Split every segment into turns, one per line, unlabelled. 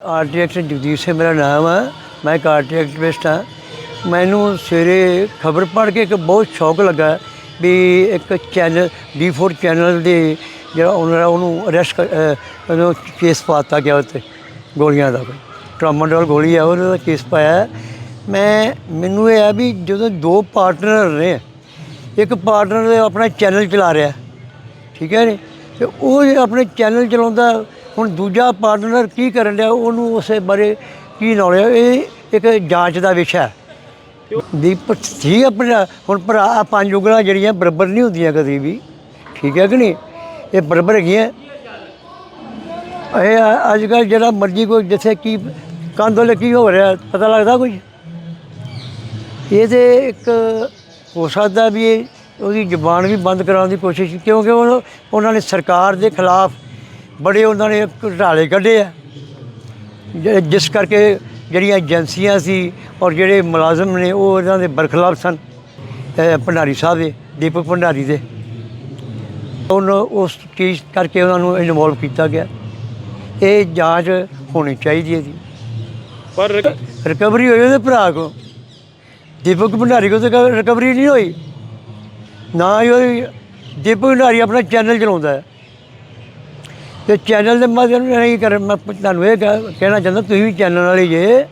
ਆਰਟੀਐਕਟ ਜਗਦੀਪ ਸਿੰਘ ਮੇਰਾ ਨਾਮ ਹੈ ਮੈਂ ਇੱਕ ਆਰਟੀਐਕਟਿਵਿਸਟ ਹਾਂ ਮੈਨੂੰ ਸਵੇਰੇ ਖਬਰ ਪੜ੍ਹ ਕੇ ਇੱਕ ਬਹੁਤ ਸ਼ੌਕ ਲੱਗਾ ਵੀ ਇੱਕ ਚੈਨਲ D4 ਚੈਨਲ ਦੇ ਜਿਹੜਾ ਓਨਰ ਹੈ ਉਹਨੂੰ ਅਰੈਸਟ ਉਹਨੂੰ ਕੇਸ ਪਾਤਾ ਗਿਆ ਉੱਤੇ ਗੋਲੀਆਂ ਦਾ। ਕੋਈ ਟਰਾਮਾਡੋਲ ਗੋਲੀ ਆ, ਉਹਦਾ ਕੇਸ ਪਾਇਆ। ਮੈਂ, ਮੈਨੂੰ ਇਹ ਆ ਵੀ ਜਦੋਂ ਦੋ ਪਾਰਟਨਰ ਨੇ, ਇੱਕ ਪਾਰਟਨਰ ਆਪਣਾ ਚੈਨਲ ਚਲਾ ਰਿਹਾ, ਠੀਕ ਹੈ ਨੇ? ਤੇ ਉਹ ਆਪਣੇ ਚੈਨਲ ਚਲਾਉਂਦਾ ਹੁਣ ਦੂਜਾ ਪਾਰਟਨਰ ਕੀ ਕਰਨ ਡਿਆ, ਉਹਨੂੰ ਉਸੇ ਬਾਰੇ ਕੀ ਨੌਲੇਜ ਇਹ ਇੱਕ ਜਾਂਚ ਦਾ ਵਿਸ਼ਾ ਹੈ। ਦੀਪ, ਠੀਕ ਆਪਣਾ ਹੁਣ ਭਰਾ ਪੰਜ ਉਂਗਲਾਂ ਜਿਹੜੀਆਂ ਬਰਾਬਰ ਨਹੀਂ ਹੁੰਦੀਆਂ ਕਦੀ ਵੀ। ਠੀਕ ਹੈ ਕਿ ਨਹੀਂ? ਇਹ ਬਰਾਬਰ ਹੈਗੀਆਂ। ਇਹ ਅੱਜ ਕੱਲ੍ਹ ਜਿਹੜਾ ਮਰਜ਼ੀ ਕੋਈ ਜਿੱਥੇ ਕੀ ਕੰਦੋਲੇ ਕੀ ਹੋ ਰਿਹਾ, ਪਤਾ ਲੱਗਦਾ ਕੁਝ ਇਹ ਤੇ ਇੱਕ ਹੋ ਸਕਦਾ ਵੀ ਇਹ ਉਹਦੀ ਜ਼ੁਬਾਨ ਵੀ ਬੰਦ ਕਰਾਉਣ ਦੀ ਕੋਸ਼ਿਸ਼, ਕਿਉਂਕਿ ਉਹ, ਉਹਨਾਂ ਨੇ ਸਰਕਾਰ ਦੇ ਖਿਲਾਫ ਬੜੇ ਉਹਨਾਂ ਨੇ ਘੁਟਾਲੇ ਕੱਢੇ ਆ। ਜਿਸ ਕਰਕੇ ਜਿਹੜੀਆਂ ਏਜੰਸੀਆਂ ਸੀ ਔਰ ਜਿਹੜੇ ਮੁਲਾਜ਼ਮ ਨੇ ਉਹ ਇਹਨਾਂ ਦੇ ਬਰਖਲਾਫ ਸਨ ਭੰਡਾਰੀ ਸਾਹਿਬ ਦੇ ਦੀਪਕ ਭੰਡਾਰੀ ਦੇ। ਉਹਨੂੰ ਉਸ ਚੀਜ਼ ਕਰਕੇ ਉਹਨਾਂ ਨੂੰ ਇਨਵੋਲਵ ਕੀਤਾ ਗਿਆ। ਇਹ ਜਾਂਚ ਹੋਣੀ ਚਾਹੀਦੀ ਹੈ ਜੀ।
ਪਰ
ਰਿਕਵਰੀ ਹੋਈ ਉਹਦੇ ਭਰਾ ਕੋ ਦੀਪਕ ਭੰਡਾਰੀ ਕੋ ਤਾਂ ਰਿਕਵਰੀ ਨਹੀਂ ਹੋਈ। ਨਾ ਹੀ ਦੀਪਕ ਭੰਡਾਰੀ ਆਪਣਾ ਚੈਨਲ ਚਲਾਉਂਦਾ ਹੈ। ਤੇ ਚੈਨਲ ਦੇ ਮਾਧਿਅਮ ਨਹੀਂ ਕਰ ਮੈਂ ਤੁਹਾਨੂੰ ਇਹ ਕਹਿ- ਕਹਿਣਾ ਚਾਹੁੰਦਾ ਤੁਸੀਂ ਵੀ ਚੈਨਲ ਵਾਲੇ ਜੇ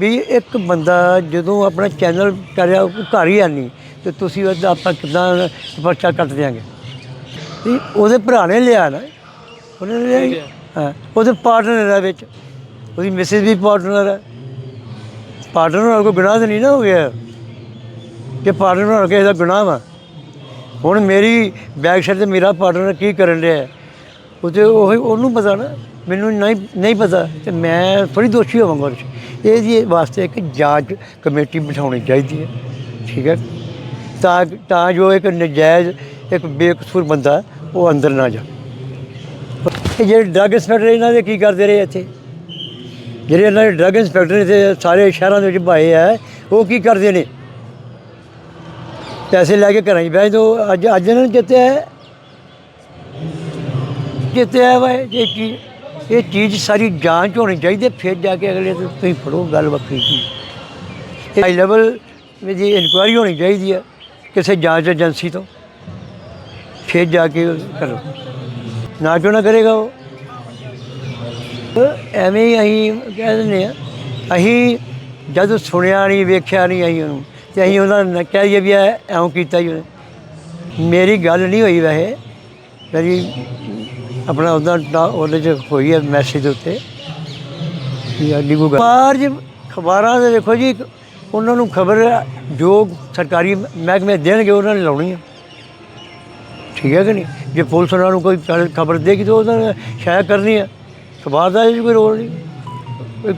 ਵੀ ਇੱਕ ਬੰਦਾ ਜਦੋਂ ਆਪਣਾ ਚੈਨਲ ਕਰਿਆ ਘਰ ਹੀ ਆਨੀ ਤੇ ਤੁਸੀਂ ਉਹਦਾ ਆਪਾਂ ਕਿਦਾਂ ਪਰਚਾ ਕੱਟ ਦਿਆਂਗੇ? ਵੀ ਉਹਦੇ ਭਰਾ ਨੇ ਲਿਆ ਨਾ ਉਹਨੇ ਲਿਆ ਹਾਂ ਉਹਦੇ ਪਾਰਟਨਰ ਹੈ ਵਿੱਚ। ਉਹਦੀ ਮਿਸਿਸ ਵੀ ਪਾਰਟਨਰ ਹੈ। ਪਾਰਟਨਰ ਨਾਲ ਕੋਈ ਗੁਨਾਹ ਤਾਂ ਨਹੀਂ ਨਾ ਹੋ ਗਿਆ? ਕਿ ਪਾਰਟਨਰ ਨਾਲ ਕਿਸੇ ਦਾ ਗੁਨਾਹ ਵਾ। ਹੁਣ ਮੇਰੀ ਬੈਕ ਸਾਈਡ ਤੇ ਮੇਰਾ ਪਾਰਟਨਰ ਕੀ ਕਰਨ ਰਿਹਾ ਹੈ ਉਹ ਤੇ ਉਹ ਉਹਨੂੰ ਪਤਾ ਨਾ, ਮੈਨੂੰ ਨਹੀਂ ਨਹੀਂ ਪਤਾ ਤੇ ਮੈਂ ਥੋੜੀ ਦੋਸ਼ੀ ਹੋਵਾਂਗਾ ਉਹਦੇ 'ਚ ਇਹ ਜੀ ਵਾਸਤੇ ਇੱਕ ਜਾਂਚ ਕਮੇਟੀ ਬਿਠਾਉਣੀ ਚਾਹੀਦੀ ਹੈ, ਠੀਕ ਹੈ? ਤਾਂ ਤਾਂ ਜੋ ਇੱਕ ਨਜਾਇਜ਼, ਇੱਕ ਬੇਕਸੂਰ ਬੰਦਾ ਉਹ ਅੰਦਰ ਨਾ ਜਾ ਇਹ ਜਿਹੜੇ ਡਰੱਗ ਇੰਸਪੈਕਟਰ ਇਹਨਾਂ ਦੇ ਕੀ ਕਰਦੇ ਰਹੇ ਇੱਥੇ? ਜਿਹੜੇ ਇਹਨਾਂ ਦੇ ਡਰੱਗ ਇੰਸਪੈਕਟਰ ਇੱਥੇ ਸਾਰੇ ਸ਼ਹਿਰਾਂ ਦੇ ਵਿੱਚ ਭਾਏ ਆ, ਉਹ ਕੀ ਕਰਦੇ ਨੇ? ਪੈਸੇ ਲੈ ਕੇ ਘਰਾਂ 'ਚ ਬਹਿ ਜਾਓ। ਅੱਜ ਅੱਜ ਇਹਨਾਂ ਨੂੰ ਜਿੱਤਿਆ ਹੈ ਜਿੱਤਿਆ ਵਾ ਇਹ ਚੀਜ਼ ਇਹ ਚੀਜ਼ ਸਾਰੀ ਜਾਂਚ ਹੋਣੀ ਚਾਹੀਦੀ ਹੈ, ਫਿਰ ਜਾ ਕੇ ਅਗਲੇ ਤੋਂ ਤੁਸੀਂ ਫੜੋ ਗੱਲ ਵੱਖਰੀ ਕੀ ਹਾਈ ਲੈਵਲ ਵਿੱਚ ਇਨਕੁਆਇਰੀ ਹੋਣੀ ਚਾਹੀਦੀ ਹੈ ਕਿਸੇ ਜਾਂਚ ਏਜੰਸੀ ਤੋਂ ਫਿਰ ਜਾ ਕੇ ਕਰੋ। ਨਾ ਕਿਉਂ ਨਾ ਕਰੇਗਾ ਉਹ? ਐਵੇਂ ਹੀ ਅਸੀਂ ਕਹਿ ਦਿੰਦੇ ਆ ਅਸੀਂ ਜਦ ਸੁਣਿਆ ਨਹੀਂ ਵੇਖਿਆ ਨਹੀਂ ਅਸੀਂ ਉਹਨੂੰ ਤੇ ਅਸੀਂ ਉਹਨਾਂ ਨੂੰ ਕਹਿ ਦਈਏ ਵੀ ਇਹ ਐਉਂ ਕੀਤਾ ਹੀ ਉਹਨੇ। ਮੇਰੀ ਗੱਲ ਨਹੀਂ ਹੋਈ ਵੈਸੇ। ਮੇਰੀ ਆਪਣਾ ਉਹਦਾ ਉਹਦੇ ਚ ਹੋਈ ਹੈ ਮੈਸੇਜ ਉੱਤੇ। ਵੀ ਅੱਡੀ ਕੋਈ ਬਾਹਰ ਖਬਰਾਂ ਦੇ ਦੇਖੋ ਜੀ, ਉਹਨਾਂ ਨੂੰ ਖਬਰ ਜੋ ਸਰਕਾਰੀ ਮਹਿਕਮੇ ਦੇਣਗੇ, ਉਹਨਾਂ ਨੇ ਲਾਉਣੀ ਹੈ ਠੀਕ ਹੈ ਕਿ ਨਹੀਂ? ਜੇ ਪੁਲਿਸ ਉਹਨਾਂ ਨੂੰ ਕੋਈ ਖਬਰ ਦੇਗੀ ਤਾਂ ਉਹਨਾਂ ਨੇ ਸ਼ਾਇਦ ਕਰਨੀ ਹੈ ਅਖਬਾਰ ਦਾ ਇਹ 'ਚ ਕੋਈ ਰੋਲ ਨਹੀਂ। ਕੋਈ